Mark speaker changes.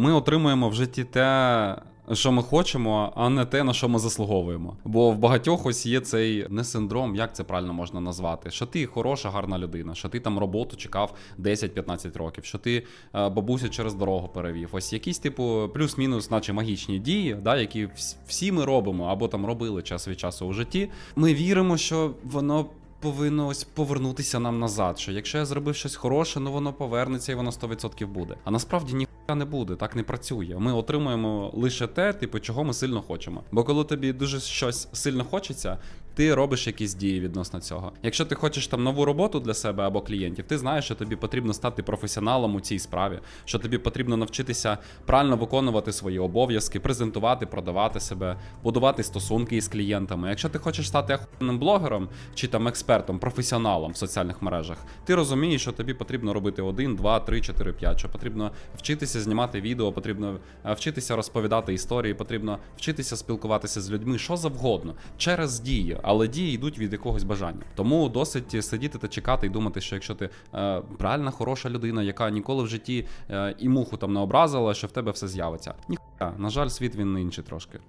Speaker 1: Ми отримуємо в житті те, що ми хочемо, а не те, на що ми заслуговуємо. Бо в багатьох ось є цей не синдром, як це правильно можна назвати, що ти хороша, гарна людина, що ти там роботу чекав 10-15 років, що ти е, бабусю через дорогу перевів. Ось якісь, типу, плюс-мінус, наче магічні дії, да, які всі ми робимо або там робили час від часу у житті. Ми віримо, що воно. Повинно ось повернутися нам назад. Що якщо я зробив щось хороше, ну воно повернеться і воно 100% буде. А насправді ні. не буде, так не працює. Ми отримуємо лише те, типу, чого ми сильно хочемо. Бо коли тобі дуже щось сильно хочеться, ти робиш якісь дії відносно цього. Якщо ти хочеш там нову роботу для себе або клієнтів, ти знаєш, що тобі потрібно стати професіоналом у цій справі, що тобі потрібно навчитися правильно виконувати свої обов'язки, презентувати, продавати себе, будувати стосунки із клієнтами. Якщо ти хочеш стати охуєнним блогером чи там експертом, професіоналом в соціальних мережах, ти розумієш, що тобі потрібно робити 1, 2, 3, 4, 5, що потрібно вчитися знімати відео, потрібно е, вчитися розповідати історії, потрібно вчитися спілкуватися з людьми, що завгодно, через дії, але дії йдуть від якогось бажання. Тому досить сидіти та чекати і думати, що якщо ти е, правильна, хороша людина, яка ніколи в житті е, і муху там не образила, що в тебе все з'явиться. Ніхуя, на жаль, світ він інший трошки.